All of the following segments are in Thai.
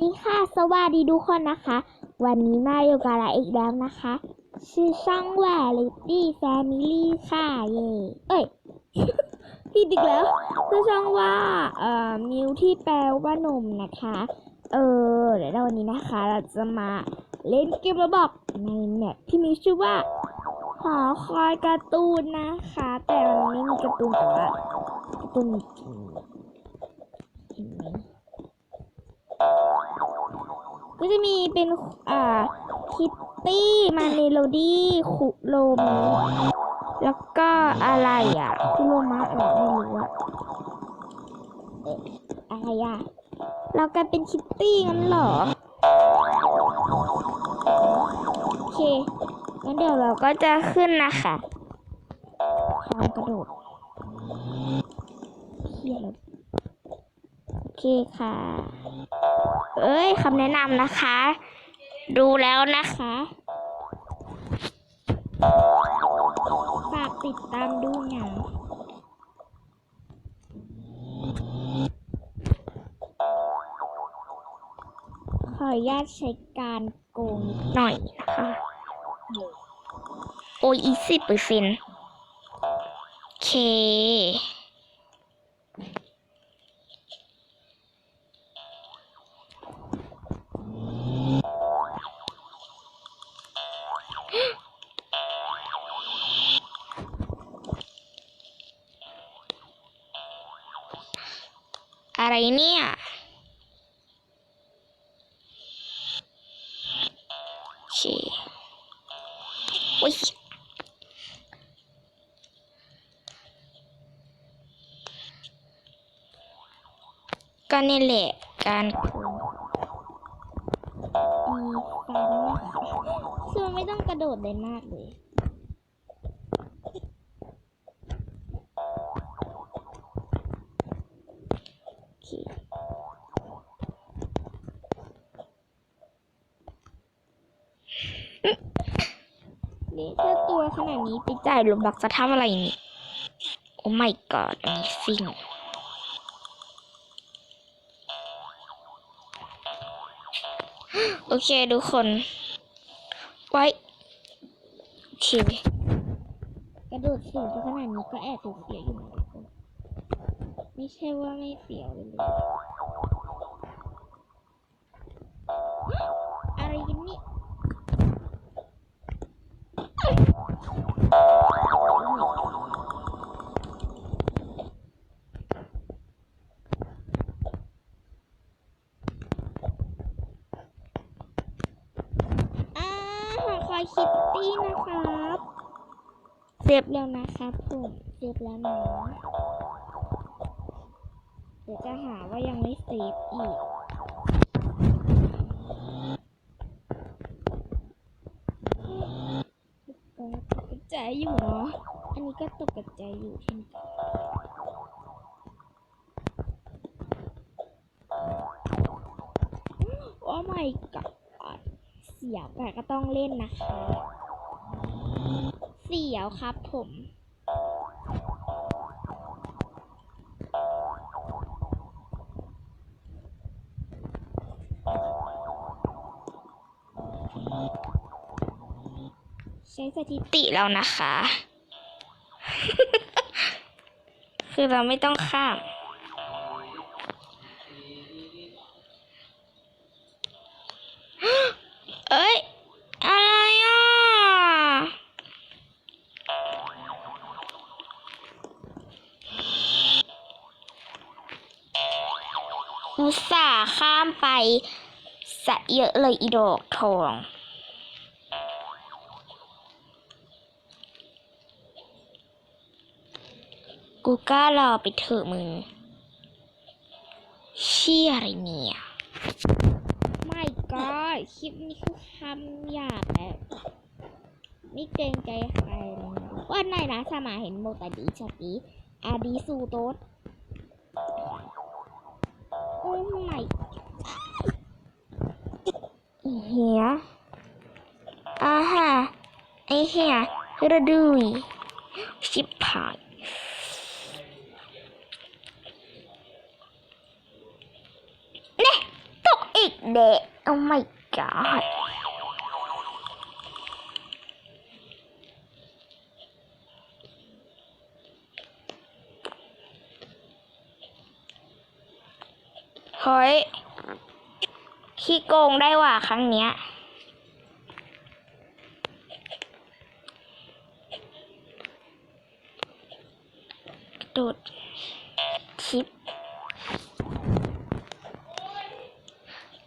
นี่ค่ะ สวัสดีทุกคนนะคะ วันนี้มาอยู่กับเราอีกแล้วนะคะ ชื่อช่องแวร์ตี้แฟมิลี่ค่ะ เย่เอ้ยผิดอีกแล้ว ชื่อช่องว่า เอ่อ มิวที่แปลว่านมนะคะ เออ เดี๋ยววันนี้นะคะ เราจะมาเล่นเกมระบอกในแมปที่มีชื่อว่า หอคอยการ์ตูนนะคะ แต่มันไม่มีการ์ตูนแต่ว่าการ์ตูนมีจริงเห็นไหม ก็จะมีเป็นอ่าคิตตี้มาเมโลดี้คุโรมแล้วก็อะไรอะคุโรมะเหรอไม่รู้อะเอ๊ะอะไรอะเรากลายเป็นคิตตี้งั้นเหรอโอเคงั้นเดี๋ยวเราก็จะขึ้นนะคะความกระโดดเพี้ยโอเคค่ะ เอ้ยคำแนะนำนะคะ ดูแล้วนะคะฝากติดตามดูหนังขออนุญาตใช้การโกงหน่อยนะคะโอ้ยอีสิบเปอร์เซ็นต์โอเค อะไรเนี่ย โอเคโอ้ยก็นี่แหละการคือไม่ต้องกระโดดเลยมากเลย โอเค นี่ถ้าตัวขนาดนี้ไปจ่ายลมบักจะทำอะไรนี่ โอ้ my god amazing โอเคทุกคน ไว้โอเคกระโดดสูงขนาดนี้ก็แอบสูงเสียอยู่นะทุกคนไม่ใช่ว่าไม่เสียวเลย อะไรกันนี่ อ่าห อคอยคิตตี้นะครับเซฟแล้วนะครับผมเซฟแล้วนะเดี๋ยวจะหาว่ายังไม่เซฟอีกตกกระจายอยู่เนาะอันนี้ก็ตกกระจายอยู่เช่นกันโอ้ my god เสียวแต่ก็ต้องเล่นนะคะ เสียวครับผมใช้สถิติแล้วนะคะ คือเราไม่ต้องข้าม เอ้ย อะไรอะ อุตส่าห์ข้ามไปสะเยอะเลยอีดอกทองกูกล้ารอไปเถอะมึง เชี่ยอะไรเนี่ยไม่ก็คลิปนี้คือคำหยาบและไม่เกรงใจใครเลยนะว่าไหนนะสมาเห็นโมตาดีชาตีอาดีสูโต๊ โอ้ไม่เฮียอ่าฮะไอเฮียระดุยชิบหายเนี่ยตกอีกเดะ oh my god เฮ้ย ขี้โกงได้ว่ะครั้งเนี้ยกระโดดชิป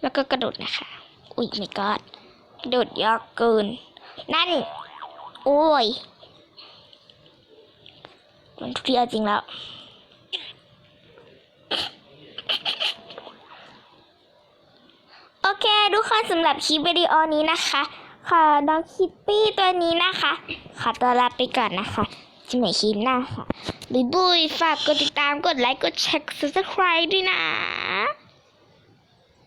แล้วก็กระโดดนะคะ อุ้ยไม่กอดโดดยากเกิน นั่น โอ้ย มันทุกทีเอาจริงแล้ว โอเคทุกคน สำหรับคลิปวิดีโอนี้นะคะ ขอน้องคิปปี้ตัวนี้นะคะ ขอตัวลาไปก่อนนะคะจะไม่คลิปหน้าค่ะบุยบุยฝากกดติดตามกดไลค์กดแชร์กด subscribe ด้วยนะ